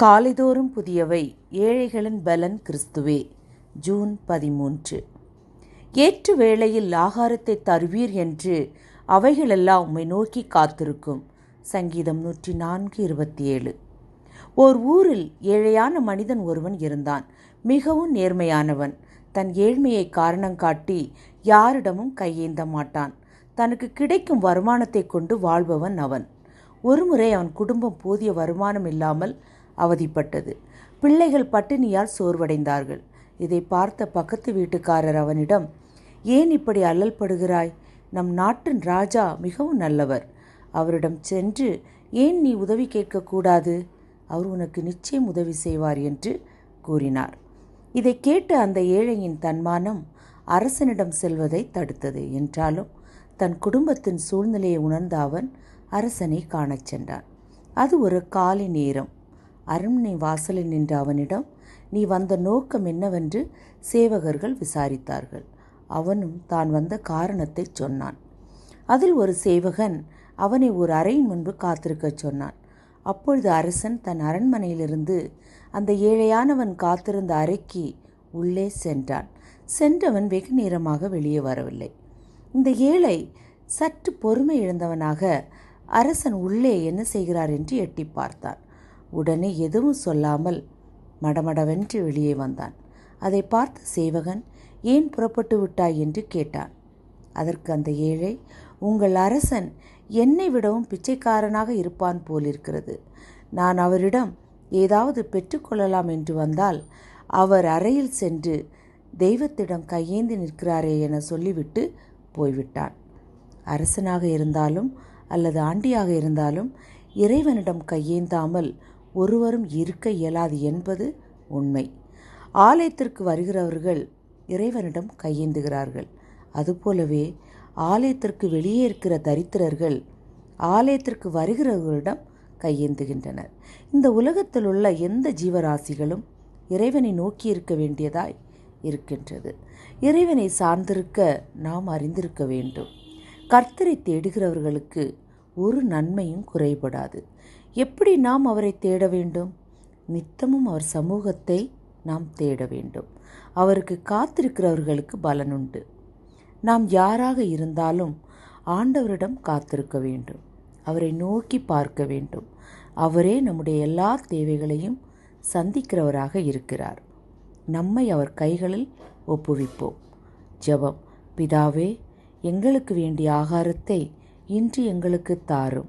காலைதோறும் புதியவை ஏழைகளின் பலன் கிறிஸ்துவே. ஜூன் பதிமூன்று. ஏற்று வேளையில் ஆகாரத்தை தருவீர் என்று அவைகளெல்லாம் உம்மை நோக்கி காத்திருக்கும். சங்கீதம் நூற்றி நான்கு இருபத்தி ஏழு ஓர் ஊரில் ஏழையான மனிதன் ஒருவன் இருந்தான். மிகவும் நேர்மையானவன். தன் ஏழ்மையை காரணம் காட்டி யாரிடமும் கையேந்த மாட்டான். தனக்கு கிடைக்கும் வருமானத்தை கொண்டு வாழ்பவன் அவன். ஒருமுறை அவன் குடும்பம் போதிய வருமானம் இல்லாமல் அவதிப்பட்டது. பிள்ளைகள் பட்டினியால் சோர்வடைந்தார்கள். இதை பார்த்த பக்கத்து வீட்டுக்காரர் அவனிடம் ஏன் இப்படி அல்லல் படுகிறாய்? நம் நாட்டின் ராஜா மிகவும் நல்லவர். அவரிடம் சென்று ஏன் நீ உதவி கேட்கக்கூடாது? அவர் உனக்கு நிச்சயம் உதவி செய்வார் என்று கூறினார். இதை கேட்டு அந்த ஏழையின் தன்மானம் அரசனிடம் செல்வதை தடுத்தது என்றாலும் தன் குடும்பத்தின் சூழ்நிலையை உணர்ந்த அவன் அரசனை காணச் சென்றான். அது ஒரு காலை நேரம். அரண்மனை வாசலில் நின்ற அவனிடம் நீ வந்த நோக்கம் என்னவென்று சேவகர்கள் விசாரித்தார்கள். அவனும் தான் வந்த காரணத்தை சொன்னான். அதில் ஒரு சேவகன் அவனை ஒரு அறையின் முன்பு காத்திருக்கச் சொன்னான். அப்பொழுது அரசன் தன் அரண்மனையிலிருந்து அந்த ஏழையானவன் காத்திருந்த அறைக்கு உள்ளே சென்றான். சென்றவன் வெகு நேரமாக வெளியே வரவில்லை. இந்த ஏழை சற்று பொறுமை இழந்தவனாக அரசன் உள்ளே என்ன செய்கிறார் என்று எட்டி பார்த்தான். உடனே எதுவும் சொல்லாமல் மடமடவென்று வெளியே வந்தான். அதை பார்த்த சேவகன் ஏன் புறப்பட்டு விட்டாய்? என்று கேட்டான். அதற்கு அந்த ஏழை உங்கள் அரசன் என்னை விடவும் பிச்சைக்காரனாக இருப்பான் போலிருக்கிறது. நான் அவரிடம் ஏதாவது பெற்றுக்கொள்ளலாம் என்று வந்தால் அவர் அறையில் சென்று தெய்வத்திடம் கையேந்தி நிற்கிறாரே என சொல்லிவிட்டு போய்விட்டான். அரசனாக இருந்தாலும் அல்லது ஆண்டியாக இருந்தாலும் இறைவனிடம் கையேந்தாமல் ஒருவரும் இருக்க இயலாது என்பது உண்மை. ஆலயத்திற்கு வருகிறவர்கள் இறைவனிடம் கையேந்துகிறார்கள். அதுபோலவே ஆலயத்திற்கு வெளியே இருக்கிற தரித்திரர்கள் ஆலயத்திற்கு வருகிறவர்களிடம் கையேந்துகின்றனர். இந்த உலகத்தில் உள்ள எந்த ஜீவராசிகளும் இறைவனை நோக்கி இருக்க வேண்டியதாய் இருக்கின்றது. இறைவனை சார்ந்திருக்க நாம் அறிந்திருக்க வேண்டும். கர்த்தரை தேடுகிறவர்களுக்கு ஒரு நன்மையும் குறைபடாது. எப்படி நாம் அவரை தேட வேண்டும்? நித்தமும் அவர் சமூகத்தை நாம் தேட வேண்டும். அவருக்கு காத்திருக்கிறவர்களுக்கு பலனுண்டு. நாம் யாராக இருந்தாலும் ஆண்டவரிடம் காத்திருக்க வேண்டும். அவரை நோக்கி பார்க்க வேண்டும். அவரே நம்முடைய எல்லா தேவைகளையும் சந்திக்கிறவராக இருக்கிறார். நம்மை அவர் கைகளில் ஒப்புவிப்போம். ஜெபம். பிதாவே எங்களுக்கு வேண்டிய ஆகாரத்தை இன்று எங்களுக்கு தாரும்.